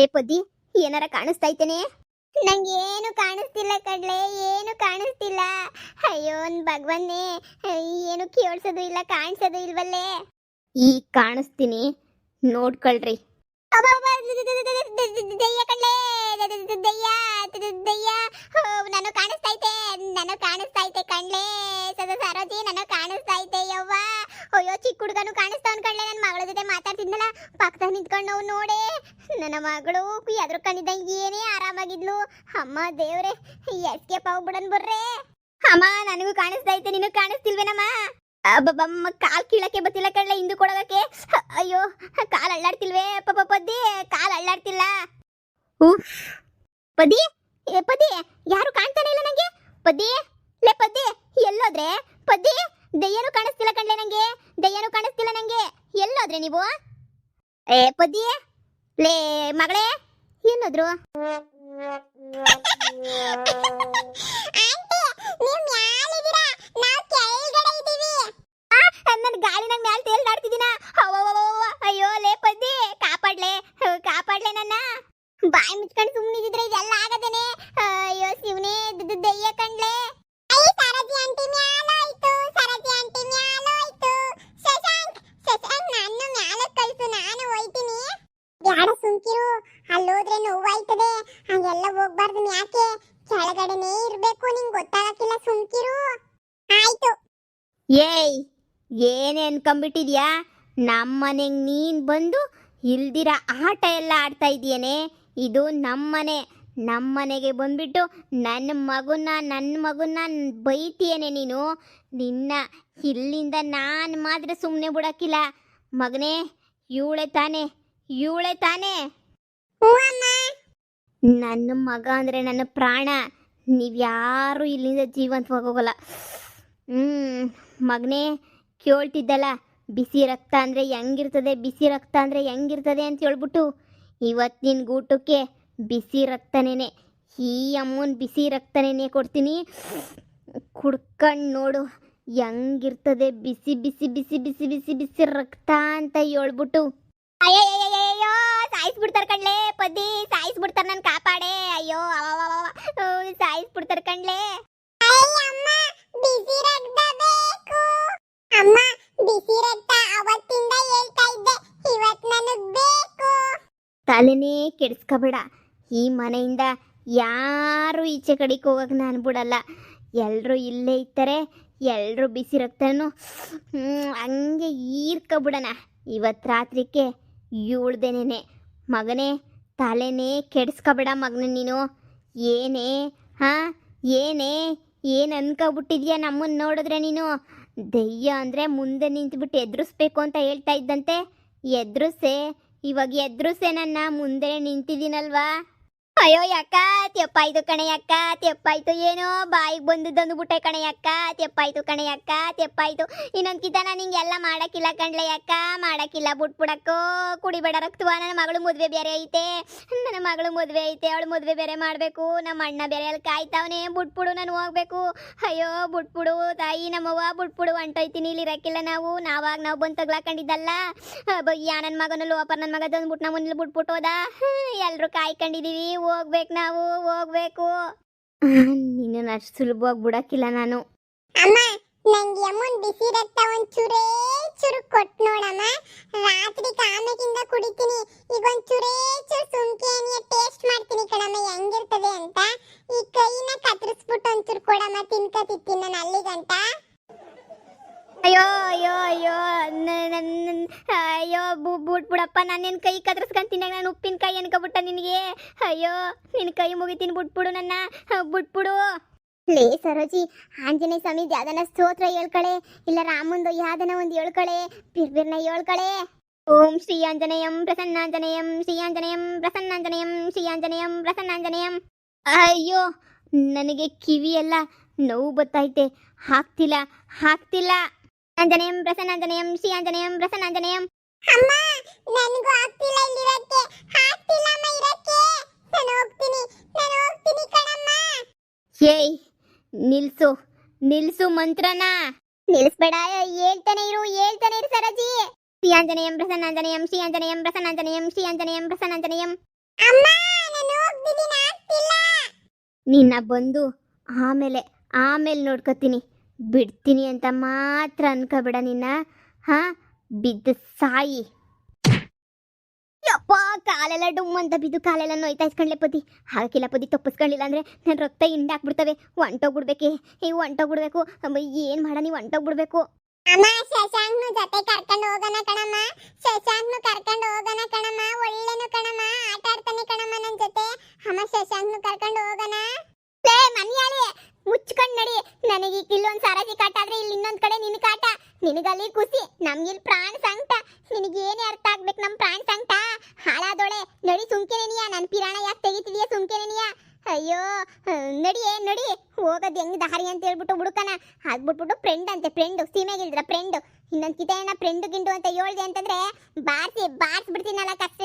ಲೇ ಕಾಣಿಸ್ತಾ ಏನಾರ ಕಾಣಿಸ್ತೈತೇನೆ ಏನು ಕಾಣಿಸ್ತಿಲ್ಲ ಕಡ್ಲೆ ಏನು ಕಾಣಿಸ್ತಿಲ್ಲ. ಅಯ್ಯೋ ಭಗವನ್ನೇ, ಏನು ಕೇಳ್ಸೋದು ಇಲ್ಲ, ಕಾಣಿಸೋದು ಇಲ್ವಲ್ಲೇ. ಈ ಕಾಣಿಸ್ತೀನಿ, ನೋಡ್ಕೊಳ್ರಿ. ದಯ್ಯ ಕಡ್ಲೆ ದಯ್ಯ ದಯ್ಯ. ನಾನು ಕಾಣಿಸ್ತೈತೆ ನಾನು ಕಾಣಿಸ್ತೈತೆ ಕಣ್ಲೆ. ಸದಾ ಸರೋಜಿ ನಾನು ಕಾಣಿಸ್ತೈತೆ ಯವ್ವ. ಅಯ್ಯೋ, ಚಿಕ್ಕ ಹುಡುಗನು ಕಾಣಿಸ್ತಾವನ್ ಕಣ್ಲೆ ನನ್ನ ಮಗಳ ಜೊತೆ ಮಾತಾಡ್ತಿದ್ನಲ್ಲ ಪಕ್ಕದಾಗ ನಿಂತ್ಕೊಂಡು ನಾವು ನೋಡೆ. ನನ್ನ ಮಗಳು ಎದ್ರು ಕಣ್ಣಿದ್ದ ಏನೇ ಆರಾಮಾಗಿದ್ಲು. ಅಮ್ಮ ದೇವ್ರೆ ಎಸ್ಕೇಪ್ ಆಗ್ಬಿಡನ್ ಬರ್ರೆ. ಅಮ್ಮ, ನನಗೂ ಕಾಣಿಸ್ತಾ ಐತೆ, ನಿನಗೂ ಕಾಣಿಸ್ತಿಲ್ವೇನಮ್ಮ? ಅಬ್ಬಬ್ಬಮ್ಮ ಕಾಲ್ ಕೀಳಕ್ಕೆ ಬತ್ತಿಲ್ಲ ಕಳ್ಳೆ ಹಿಂದು ಕೊಡೋದಕ್ಕೆ. ಅಯ್ಯೋ, ಕಾಲ್ ಅಳ್ಳಾಡ್ತಿಲ್ವೇ? ಪಾಪ ಪದ್ದಿ, ಕಾಲ್ ಅಳ್ಳಾಡ್ತಿಲ್ಲ. ಪದಿ ಪದಿ ಯಾರು ಕಾಣ್ತಾನೆ ಇಲ್ಲ ನಂಗೆ? ಪದಿ ಲೇ ಪದಿ ಎಲ್ಲೋದ್ರೆ? ಪದಿ ದಯ್ಯನು ಕಾಣಿಸ್ತಿಲ್ಲ ಕಣ್ಲೆ ನಂಗೆ ದಯ್ಯನು ಕಾಣಿಸ್ತಿಲ್ಲ ನಂಗೆ. ಎಲ್ಲೋದ್ರೆ ನೀವು? ಏ ಪದ್ಯ ಲೇ ಮಗಳೇ ಏನೋದ್ರು ನನ್ನ ಗಾಳಿನ ಮ್ಯಾಲ್ ತೇಲ್ದಾಡ್ತಿದ್ದೀನ ಅಯ್ಯೋ ಲೇ ಪದ್ದಿ ಕಾಪಾಡ್ಲೆ ಕಾಪಾಡ್ಲೆ ನನ್ನ. ಬಾಯಿ ಮುಚ್ಕೊಂಡು ಸುಮ್ಮನಿದ್ರೆ ಇದೆಲ್ಲ ಆಗದೇನೆ. ಅಯ್ಯೋ ಶಿವನೇ ದಯ್ಯ ಕಣ್ಲೆ. ಸರಜಿ ಆಂಟಿ ಮ್ಯಾಲಾಯ್ತು ಯಾಡ ಸುಮ್ಕಿರು? ಅಲ್ಲೋದ್ರೆ ನೋವಾಯ್ತದೆ. ಹಂಗೆಲ್ಲ ಹೋಗ್ಬಾರ್ದು ಯಾಕೆ ಕೆಳಗಡೆನೇ ಇರ್ಬೇಕು, ನಿಂಗೆ ಗೊತ್ತಾಗಕ್ಕಿಲ್ಲ ಸುಮ್ಕಿರು. ಆಯ್ತು. ಏಯ್ ಏನೇ ಅನ್ಕೊಂಬಿಟ್ಟಿದ್ಯಾ ನಮ್ಮನೆಗೆ ನೀನ್ ಬಂದು ಇಲ್ದಿರ ಆಟ ಎಲ್ಲ ಆಡ್ತಾ ಇದೆಯೇನೆ ಇದು ನಮ್ಮನೆ. ನಮ್ಮನೆಗೆ ಬಂದ್ಬಿಟ್ಟು ನನ್ನ ಮಗುನ ನನ್ನ ಮಗುನ ಬೈತಿಯೇನೆ ನೀನು? ನಿನ್ನ ಇಲ್ಲಿಂದ ನಾನು ಮಾತ್ರ ಸುಮ್ಮನೆ ಬಿಡಕ್ಕಿಲ್ಲ. ಮಗನೇ, ಇವಳೆ ತಾನೆ. ಇವಳೆ ತಾನೆ? ನನ್ನ ಮಗ ಅಂದರೆ ನನ್ನ ಪ್ರಾಣ. ನೀವ್ಯಾರು ಇಲ್ಲಿಂದ ಜೀವಂತ ಹೋಗಲ್ಲ. ಹ್ಞೂ ಮಗನೇ, ಕೇಳ್ತಿದ್ದಲ್ಲ, ಬಿಸಿ ರಕ್ತ ಅಂದರೆ ಹೆಂಗಿರ್ತದೆ, ಬಿಸಿ ರಕ್ತ ಅಂದರೆ ಹೆಂಗಿರ್ತದೆ ಅಂತ ಹೇಳ್ಬಿಟ್ಟು ಇವತ್ತಿನ ಊಟಕ್ಕೆ ಬಿಸಿ ರಕ್ತನೇನೆ, ಈ ಅಮ್ಮನ ಬಿಸಿ ರಕ್ತನೇನೆ ಕೊಡ್ತೀನಿ. ಕುಡ್ಕಂಡು ನೋಡು, ಹೆಂಗಿರ್ತದೆ, ಬಿಸಿ ಬಿಸಿ ಬಿಸಿ ಬಿಸಿ ಬಿಸಿ ಬಿಸಿ ರಕ್ತ ಅಂತ ಹೇಳ್ಬಿಟ್ಟು ಅಯ್ಯಯ್ಯಯ್ಯಯ್ಯೋ ಸಾಯಿಸ್ಬಿಡ್ತಾರ ಕಣ್ಲೆ ಪದ್ದಿ ಸಾಯಿಸ್ಬಿಡ್ತಾರ ನನ್ ಕಾಪಾಡೆ ಅಯ್ಯೋ ಸಾಯಿಸ್ಬಿಡ್ತಾರ ಕಣ್ಲೆ. ಬಿಸಿ ರಕ್ತ ಬೇಕು. ಅಮ್ಮ ಬಿಸಿ ರಕ್ತ ಅವತ್ತಿಂದ ಹೇಳ್ತಾ ಇದ್ದೆ ಇವತ್ ನನಗ್ ಬೇಕು. ತಲೆನೇ ಕೆಡಿಸ್ಕೋಬೇಡ. ಈ ಮನೆಯಿಂದ ಯಾರು ಈಚೆ ಕಡೆಗೆ ಹೋಗಕ್ಕೆ ನಾನು ಬಿಡಲ್ಲ. ಎಲ್ಲರೂ ಇಲ್ಲೇ ಇರ್ತಾರೆ ಎಲ್ಲರೂ ಬಿಸಿ ರಕ್ತನು ಹ್ಮ್, ಹಂಗೆ ಈರ್ಕೊಬಿಡಣ. ಇವತ್ತು ರಾತ್ರಿಕೆ ಇವಳ್ದೇನೇನೆ. ಮಗನೇ, ತಲೆನೇ ಕೆಡಿಸ್ಕೊಬೇಡ ಮಗನ ನೀನು. ಏನೇ, ಹಾಂ, ಏನೇ, ಏನು ಅನ್ಕೊಬಿಟ್ಟಿದ್ಯಾ ನಮ್ಮನ್ನು ನೋಡಿದ್ರೆ ನೀನು? ದೆಯ್ಯ ಅಂದರೆ ಮುಂದೆ ನಿಂತುಬಿಟ್ಟು ಎದುರಿಸ್ಬೇಕು ಅಂತ ಹೇಳ್ತಾ ಇದ್ದಂತೆ. ಎದುರಿಸೆ, ಇವಾಗ ಎದುರಿಸೆ ನನ್ನ, ಮುಂದೆ ನಿಂತಿದ್ದೀನಲ್ವಾ? ಅಯ್ಯೋ ಯಾಕ? ತೆಪ್ಪಾಯ್ತು ಕಣೆ ಅಕ್ಕ ತೆಪ್ಪಾಯ್ತು ಏನೋ? ಬಾಯಿಗೆ ಬಂದದ್ದು ಬಿಟ್ಟೆ ಕಣೆ ಅಕ್ಕ ತೆಪ್ಪಾಯ್ತು ಕಣೆ ಅಕ್ಕ ತೆಪ್ಪಾಯ್ತು. ಇನ್ನೊಂದ್ಕಿತ ನಾನು ಹಿಂಗೆಲ್ಲ ಮಾಡಕ್ಕಿಲ್ಲ ಕಣ್ಲೆ ಅಕ್ಕ ಮಾಡಕ್ಕಿಲ್ಲ ಬಿಟ್ಬಿಡಕ್ಕೋ ಕುಡಿಬೇಡ ರಕ್ತವ? ನನ್ನ ಮಗಳು ಮದುವೆ ಬೇರೆ ಐತೆ. ನನ್ನ ಮಗಳು ಮದುವೆ ಐತೆ. ಅವಳು ಮದುವೆ ಬೇರೆ ಮಾಡಬೇಕು. ನಮ್ಮ ಅಣ್ಣ ಬೇರೆ ಅಲ್ಲಿ ಕಾಯ್ತಾವನೆ. ಬಿಟ್ಬಿಡು ನಾನು ಹೋಗ್ಬೇಕು. ಅಯ್ಯೋ ಬಿಟ್ಬಿಡು ತಾಯಿ ನಮ್ಮವ್ವ ಬಿಟ್ಬಿಡು ಅಂಟೋಯ್ತೀನಿ. ಇಲ್ಲಿ ಇರಕ್ಕಿಲ್ಲ ನಾವು. ನಾವಾಗ ನಾವು ಬಂದು ತಗ್ಲಾಕೊಂಡಿದ್ದಲ್ಲ ಯಾ ನನ್ನ ಮಗನ ಅಪ್ಪ ನನ್ನ ಮಗ ತಂದ್ಬಿಟ್ಟು ನಮ್ಮ ಹೋದ? ಎಲ್ಲರೂ ಕಾಯ್ಕೊಂಡಿದೀವಿ. ಹೋಗ್ಬೇಕು ನಾವು ಹೋಗ್ಬೇಕು. ನಿನ್ನ ಅಷ್ಟು ಸುಲಭವಾಗಿ ಬಿಡಕ್ಕಿಲ್ಲ ನಾನು. ಅಮ್ಮ ನಂಗೆ ಅಮ್ಮನ್ ಬಿಸಿ ರಕ್ತ ಒಂದ್ ಚೂರೇ ಚುರು ಕೊಟ್ ನೋಡಮ್ಮ. ರಾತ್ರಿ ಕಾಮಕಿಂದ ಕುಡಿತೀನಿ ಈಗ ಒಂದ್ ಚೂರೇ ಚೂರು ಸುಮ್ಕೆ ಟೇಸ್ಟ್ ಮಾಡ್ತೀನಿ ಕಣಮ್ಮ ಹೆಂಗಿರ್ತದೆ ಅಂತ. ಈ ಕೈನ ಕತ್ತರಿಸ್ಬಿಟ್ಟು ಒಂಚೂರು ಕೊಡಮ್ಮ ತಿನ್ಕತಿತ್ತೀನಿ ನಾನು ಅಲ್ಲಿಗಂಟ ಅಯ್ಯೋ ಅಯ್ಯೋ ಅಯ್ಯೋ ಅಯ್ಯೋ ಬು ಬಿಟ್ಬಿಡಪ್ಪ ನಾನು ನಿನ್ನ ಕೈ ಕದ್ರಸ್ಕೊಂತೀನಿ ನಾನು ಉಪ್ಪಿನಕಾಯಿ ಅನ್ಕೊಬಿಟ್ಟ ನಿನಗೆ ಅಯ್ಯೋ ನಿನ್ನ ಕೈ ಮುಗಿತೀನಿ ಬಿಟ್ಬಿಡು ನನ್ನ. ಬಿಟ್ಬಿಡು. ಲೇ ಸರೋಜಿ ಆಂಜನೇಯ ಸ್ವಾಮಿ ಯಾವ್ದನ ಸ್ತೋತ್ರ ಹೇಳ್ಕಳೆ ಇಲ್ಲ ರಾಮಂದು ಯಾವ್ದನ ಒಂದು ಹೇಳ್ಕಳೆ ಬಿರ್ಬಿರ್ನ ಹೇಳ್ಕಳೆ. ಓಂ ಶ್ರೀ ಆಂಜನೇಯಂ ಪ್ರಸನ್ನಾಂಜನೇಯಂ ಶ್ರೀ ಆಂಜನೇಯಂ ಪ್ರಸನ್ನಾಂಜನೇಯಂ ಶ್ರೀ ಆಂಜನೇಯಂ ಪ್ರಸನ್ನಾಂಜನೇಯಂ. ಅಯ್ಯೋ ನನಗೆ ಕಿವಿಯೆಲ್ಲ ನೋವು ಬತ್ತೈತೆ ಹಾಕ್ತಿಲ್ಲ ಹಾಕ್ತಿಲ್ಲ. ಆಂಜನೇಯಂ ಪ್ರಸನ್ನಾಂಜನೇಯಂ ಶ್ರೀ ಆಂಜನೇಯಂ ಪ್ರಸನ್ನಾಂಜನೇಯಂ. ಅಮ್ಮ ನನಗೂ ಆಗ್ತಿಲ್ಲ ಇಲ್ಲಿರಕ್ಕೆ ಹಾಕ್ತಿಲ್ಲ ಅಮ್ಮ ಇರಕ್ಕೆ. ನಾನು ಹೋಗ್ತೀನಿ ನಾನು ಹೋಗ್ತೀನಿ ಕಣಮ್ಮ. ಏಯ್ ನಿಲ್ಸು ನಿಲ್ಸು ಮಂತ್ರನ. ನಿಲ್ಸ್ಬೇಡ ಹೇಳ್ತಾನೆ ಇರು ಹೇಳ್ತಾನೆ ಇರು ಸರಜಿ. ಶ್ರೀ ಆಂಜನೇಯಂ ಪ್ರಸನ್ನಾಂಜನೇಯಂ ಶ್ರೀ ಆಂಜನೇಯಂ ಶ್ರೀ ಆಂಜನೇಯಂ ಪ್ರಸನ್ನಾಂಜನೇಯಂ ಅಮ್ಮ ನಾನು ಹೋಗ್ತಿದ್ದೀನಿ ಆಗ್ತಿಲ್ಲ. ನಿನ್ನ ಬಂದು ಆಮೇಲೆ ಆಮೇಲೆ ನೋಡ್ಕೊತೀನಿ. ಬಿಡ್ತೀನಿ ಅಂತ ಮಾತ್ರ ಅನ್ಕೋಬೇಡ ನಿನ್ನ ಹಾ? ಬಿದ್ದ ಸಾಯಿ. ಯಪ್ಪ ಕಾಲೆಲ್ಲ ಡುಮ್ ಅಂತ ಬಿದ್ದು ಕಾಲೆಲ್ಲ ನೋಯ್ತಾ ಇಸ್ಕೊಂಡ್ಲೆ ಪದಿ ಹಾಕಿಲ್ಲ ಪದಿ ತಪ್ಪಿಸ್ಕೊಳ್ಳಿಲ್ಲ ಅಂದ್ರೆ ನನ್ನ ರಕ್ತ ಹಿಂಡಾಕ್ಬಿಡ್ತವೆ ಹೊಂಟೋಗ್ಬಿಡ್ಬೇಕೆ ಈ ಹೊಂಟೋಗ್ಬಿಡ್ಬೇಕು ಏನು ಮಾಡ ನೀವು ಹೊಂಟೋಗ್ಬಿಡ್ಬೇಕು ಅಮ್ಮ ಶಶಾಂಕ್ನು ಜೊತೆ ಕರ್ಕೊಂಡು ಹೋಗೋಣ ಕಣಮ್ಮ. ಶಶಾಂಕ್ನು ಕರ್ಕೊಂಡು ಹೋಗೋಣ ಕಣಮ್ಮ. ಒಳ್ಳೆನು ಕಣಮ್ಮ. ಆಟ ಆಡ್ತಾನೆ ಕಣಮ್ಮ ನನ್ ಜೊತೆ. ಅಮ್ಮ ಶಶಾಂಕ್ನು ಕರ್ಕೊಂಡು ಹೋಗೋಣ. ಲೇ ಮುಚ್ಕೊಂಡ್ ನಡಿ. ನನಗೆ ಇಲ್ಲೊಂದ್ ಸಾರಾಜಿ ಕಾಟ ಆದ್ರೆ ಇಲ್ಲಿ ಇನ್ನೊಂದ್ ಕಡೆ ನಿನ್ ಕಾಟ. ನಿನಗಲ್ಲಿ ಖುಷಿ. ನಮ್ಗಿಲ್ ಪ್ರಾಣ ಸಂಕಟ ನಿನಗೇನೇ ಅರ್ಥ ಆಗ್ಬೇಕು ನಮ್ ಪ್ರಾಣ ಸಂಕಟ ಹಾಳಾದೋಳೆ ನಡಿ ಸುಮ್ಕೆನೆನಿಯ ನನ್ ಪಿರಾಣ ಯಾಕೆ ತೆಗಿತಿದೀಯ ಸುಮ್ಕೆನೆನಿಯ ಅಯ್ಯೋ ನಡಿಯೇ ನಡಿ ಹೋಗೋದ್ ಹೆಂಗ್ ದಾರಿ ಅಂತ ಹೇಳ್ಬಿಟ್ಟು ಹುಡುಕನ. ಹಾಕ್ಬಿಟ್ಬಿಟ್ಟು ಫ್ರೆಂಡ್ ಅಂತೆ ಫ್ರೆಂಡ್ ಸೀಮೆಗಿಲ್ದ್ರ ಫ್ರೆಂಡ್ ಇನ್ನೊಂದ್ ಕಿತೇನ ಫ್ರೆಂಡ್ ಗಿಂಡು ಅಂತ ಹೇಳ್ದೆ ಅಂತಂದ್ರೆ, ಬಾರ್ಸಿ ಬಾರ್ಸ್ ಕಷ್ಟ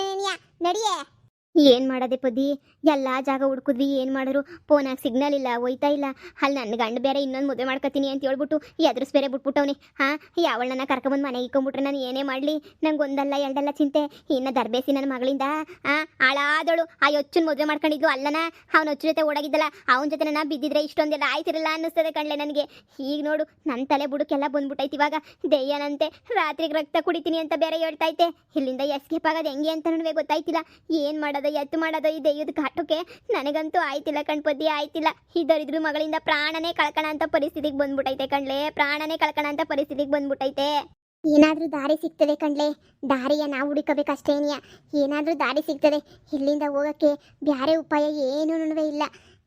ನಡಿಯೇ? ಏನ್ ಮಾಡೋದೆ ಪದಿ ಎಲ್ಲಾ ಜಾಗ ಹುಡ್ಕಿದ್ವಿ, ಏನ್ ಮಾಡಿದ್ರು? ಫೋನಾಗ ಸಿಗ್ನಲ್ ಇಲ್ಲ, ಹೋಯ್ತಾ ಇಲ್ಲ. ಅಲ್ಲಿ ನನ್ನ ಗಂಡ ಬೇರೆ ಇನ್ನೊಂದು ಮದುವೆ ಮಾಡ್ಕೊತೀನಿ ಅಂತ ಹೇಳ್ಬಿಟ್ಟು ಎದುರಿಸ್ ಬೇರೆ ಬಿಟ್ಬಿಟ್ಟವ್ನಿ. ಹಾ ಯಾವಳನ್ನ ಕರ್ಕೊಂಬಂದು ಮನೆಗೆ ಇಕ್ಕೊಂಬಿಟ್ರೆ ನಾನು ಏನೇ ಮಾಡ್ಲಿ? ನಂಗೆ ಒಂದಲ್ಲ, ಎರಡಲ್ಲ ಚಿಂತೆ. ಇನ್ನ ದರ್ಬೇಸಿ ನನ್ನ ಮಗಳಿಂದ. ಆ, ಆಳಾದಳು. ಆ ಯೊಚ್ಚನ್ ಮದುವೆ ಮಾಡ್ಕೊಂಡಿದ್ದು ಅಲ್ಲನ? ಅವ್ನ ಹೊಚ್ಚು ಜೊತೆ ಓಡಾಗಿದ್ದಲ್ಲ. ಅವನ ಜೊತೆ ನಾನು ಬಿದ್ದಿದ್ರೆ ಇಷ್ಟೊಂದೆಲ್ಲ ಆಯ್ತಿರಲ್ಲ ಅನ್ನಿಸ್ತದೆ ಕಣ್ಲೆ ನನಗೆ. ಈಗ ನೋಡು ನನ್ನ ತಲೆ ಬುಡಕ್ಕೆಲ್ಲ ಬಂದ್ಬಿಟ್ಟೈತಿ ಇವಾಗ. ದೆಯ್ಯನಂತೆ, ರಾತ್ರಿಗೆ ರಕ್ತ ಕುಡಿತೀನಿ ಅಂತ ಬೇರೆ ಹೇಳ್ತೈತೆ ಇಲ್ಲಿಂದ ಎಸ್ಕೇಪ್ ಆಗೋದು ಹೆಂಗೆ ಅಂತ ನನಗೆ ಗೊತ್ತಾಯ್ತಿಲ್ಲ. ಏನು ಮಾಡೋದು? ಎತ್ತು ಮಾಡೋದು, ಈ ದೈವದ ಕಾಟಕ್ಕೆ ನನಗಂತೂ ಆಯ್ತಿಲ್ಲ ಕಣ್ಪದ್ದಿ ಆಯ್ತಿಲ್ಲ. ಇದರಿದ್ರು ಮಗಳಿಂದ ಪ್ರಾಣನೇ ಕಳ್ಕಣ ಅಂತ ಪರಿಸ್ಥಿತಿಗೆ ಬಂದ್ಬಿಟ್ಟೈತೆ ಕಣ್ಲೆ. ಪ್ರಾಣನೇ ಕಳ್ಕಣ ಅಂತ ಪರಿಸ್ಥಿತಿಗೆ ಬಂದ್ಬಿಟ್ಟೈತೆ ಏನಾದ್ರೂ ದಾರಿ ಸಿಗ್ತದೆ ಕಣ್ಲೆ. ದಾರಿಯ ನಾವು ಹುಡುಕಬೇಕಷ್ಟೇನಿಯ ಏನಾದ್ರೂ ದಾರಿ ಸಿಗ್ತದೆ. ಇಲ್ಲಿಂದ ಹೋಗಕ್ಕೆ ಬ್ಯಾರೆ ಉಪಾಯ ಏನೂ ಇಲ್ಲ.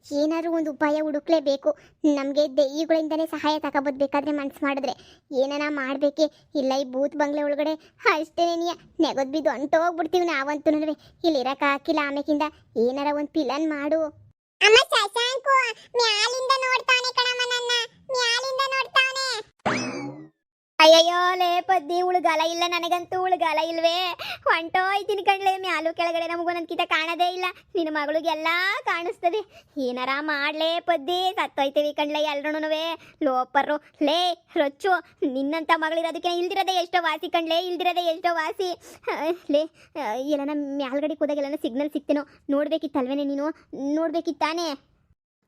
ಏನಾದ್ರೂ ಒಂದು ಉಪಾಯ ಹುಡುಕ್ಲೇಬೇಕು. ನಮಗೆ ದೆಯ್ಯಗಳಿಂದನೇ ಸಹಾಯ ತಗೋಬೋದ್ಬೇಕಾದ್ರೆ ಮನ್ಸು ಮಾಡಿದ್ರೆ. ಏನಾರ ಮಾಡಬೇಕೆ? ಇಲ್ಲ ಈ ಬೂತ್ ಬಂಗ್ಲೆ ಒಳಗಡೆ ಅಷ್ಟೇನಿಯ ನೆಗದ್ ಬಿದ್ದು ಹೊಂಟೋಗ್ಬಿಡ್ತೀವಿ ನಾವಂತೂ ಇಲ್ಲಿ ಇರಕ್ಕೆ ಹಾಕಿಲ್ಲ ಆಮೇಕಿಂದ. ಏನಾರ ಒಂದು ಪಿಲನ್ ಮಾಡು. ಅಮ್ಮ ಶಶಾಂಕು ಮ್ಯಾಲಿಂದ ನೋಡ್ತಾನೆ ಕಣಮ್ಮ ನನ್ನ. ಮ್ಯಾಲಿಂದ ನೋಡ್ತಾನೆ ಅಯ್ಯಯ್ಯೋ ಲೇ ಪದ್ದಿ ಉಳ್ಗಾಲ ಇಲ್ಲ ನನಗಂತೂ ಉಳ್ಗಾಲ ಇಲ್ವೇ? ಹೊಂಟೋಯ್ತೀನಿ ಕಣ್ಲೆ ಮ್ಯಾಲು ಕೆಳಗಡೆ ನಮಗೊಂದೊಂದ್ಕಿತ ಕಾಣದೇ ಇಲ್ಲ. ನಿನ್ನ ಮಗಳಿಗೆಲ್ಲ ಕಾಣಿಸ್ತದೆ. ಏನಾರ ಮಾಡ್ಲೇ ಪದ್ದಿ ಸತ್ತೋಯ್ತೀವಿ ಕಣ್ಲೆ ಎಲ್ರುನುವೆ ಲೋಪರು ಲೇ ರೊಚ್ಚು, ನಿನ್ನಂತ ಮಗಳಿರೋದಕ್ಕೆ ಇಲ್ದಿರೋದೇ ಎಷ್ಟೋ ವಾಸಿ ಕಣ್ಲೆ, ಇಲ್ದಿರೋದೇ ಎಷ್ಟೋ ವಾಸಿ. ಲೇ ಎಲ್ಲನ ಮ್ಯಾಲ್ಗಡೆ ಕೂದಾಗ ಎಲ್ಲನ ಸಿಗ್ನಲ್ ಸಿಗ್ತೇನೋ ನೋಡ್ಬೇಕಿತ್ತಲ್ವೇನೆ ನೀನು? ನೋಡ್ಬೇಕಿತ್ತಾನೆ.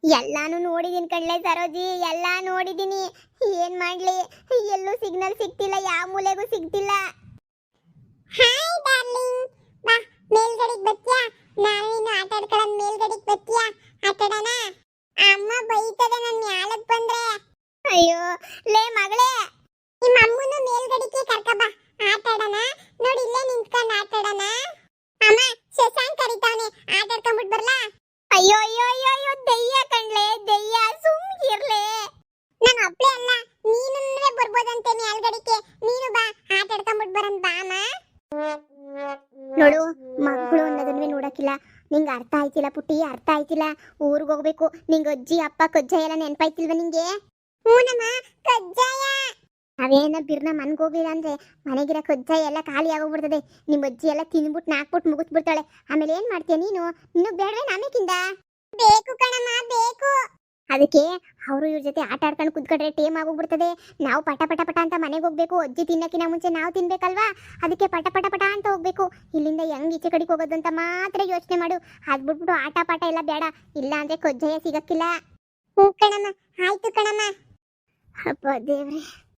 ಎಲ್ಲಾನು ನೋಡಿದೀನಿ ಕಣ್ಲೆ ಸರೋಜಿ, ಎಲ್ಲ ನೋಡಿದೀನಿ. ಏನ್ ಮಾಡ್ಲಿ? ಎಲ್ಲೂ ಸಿಗ್ನಲ್ ಸಿಗ್ತಿಲ್ಲ, ಯಾವ ಮೂಲೆಗೂ ಸಿಗ್ತಿಲ್ಲ. ಮೇಲ್ಗಡೆಗೆ ಬರ್ತೀಯಾ? ನಾನು ನೀನು ಆಟ ಆಡ್ಕೊಳ್ಳೋದು ಮೇಲ್ಗಡೆಗೆ ಬರ್ತೀಯಾ? ಆಟ ಅಮ್ಮ ಬೈತದೆ ನಾನು ಮ್ಯಾಲಕ್ ಬಂದ್ರೆ. ಅಯ್ಯೋ, ಲೇ ಮಗಳೇ. ನಿಮ್ಮ ಅಮ್ಮನ ಮೇಲ್ಗಡೆಗೆ ಕರ್ಕ ಬಾ ಆಟ ಆಡೋಣ ನೋಡಿ ಇಲ್ಲೇ ನಿಂತ್ಕೊಂಡು ಆಟ ಆಯ್ತಿಲ್ಲ ಪುಟ್ಟಿ, ಅರ್ಥ ಆಯ್ತಿಲ್ಲ. ಊರಿಗೆ ಹೋಗ್ಬೇಕು. ನಿಂಗೆ ಅಜ್ಜಿ, ಅಪ್ಪ ಕಜ್ಜಾಯ ಎಲ್ಲ ನೆನಪಾಯ್ತಿಲ್ವ ನಿಂಗೆ? ಹೂನಮ್ಮ, ಕಜ್ಜಾಯ. ಅವೇನ ಬಿರ್ನ ಮನ್ಗೆ ಹೋಗಿಲ್ಲ ಅಂದ್ರೆ ಮನೆಗಿರೋ ಕಜ್ಜಾಯ ಎಲ್ಲ ಖಾಲಿ ಆಗೋಗ್ಬಿಡ್ತದೆ. ನಿಮ್ ಅಜ್ಜಿ ಎಲ್ಲ ತಿನ್ಬಿಟ್ಟು ನಾಕ್ಬಿಟ್ಟು ಮುಗಿಸ್ಬಿಡ್ತಾಳೆ ಆಮೇಲೆ ಏನ್ ಮಾಡ್ತೀಯ ನೀನು? ನೀನು ಬೇಡವೇ ನಾಮೇಕಿಂದ? ಬೇಕು ಕಣಮ್ಮ, ಬೇಕು. ಅದಕ್ಕೆ ಅವರು ಇವ್ರ ಜೊತೆ ಆಟ ಆಡ್ಕೊಂಡು ಕುತ್ಕೊಂಡ್ರೆ ಟೇಮ್ ಆಗೋಗ್ಬಿಡ್ತದೆ. ನಾವು ಪಟ ಪಟ ಪಟ ಅಂತ ಮನೆಗೆ ಹೋಗ್ಬೇಕು. ಅಜ್ಜಿ ತಿನ್ನಕ್ಕಿಂತ ಮುಂಚೆ ನಾವು ತಿನ್ಬೇಕಲ್ವಾ? ಅದಕ್ಕೆ ಪಟ ಪಟ ಪಟ ಅಂತ ಹೋಗ್ಬೇಕು. ಇಲ್ಲಿಂದ ಹೆಂಗ್ ಈಚೆ ಕಡೆಗೆ ಹೋಗೋದು ಅಂತ ಮಾತ್ರ ಯೋಚನೆ ಮಾಡು. ಅದ್ ಬಿಟ್ಬಿಟ್ಟು ಆಟ ಪಾಠ ಎಲ್ಲ ಬೇಡ. ಇಲ್ಲ ಅಂದ್ರೆ ಕೊಜ್ಜಯ ಸಿಗಕ್ಕಿಲ್ಲ. ಹ್ಞೂ ಕಣಮ್ಮ. ಆಯ್ತು ಕಣಮ್ಮ. ಅಪ್ಪ ದೇವ್ರೆ.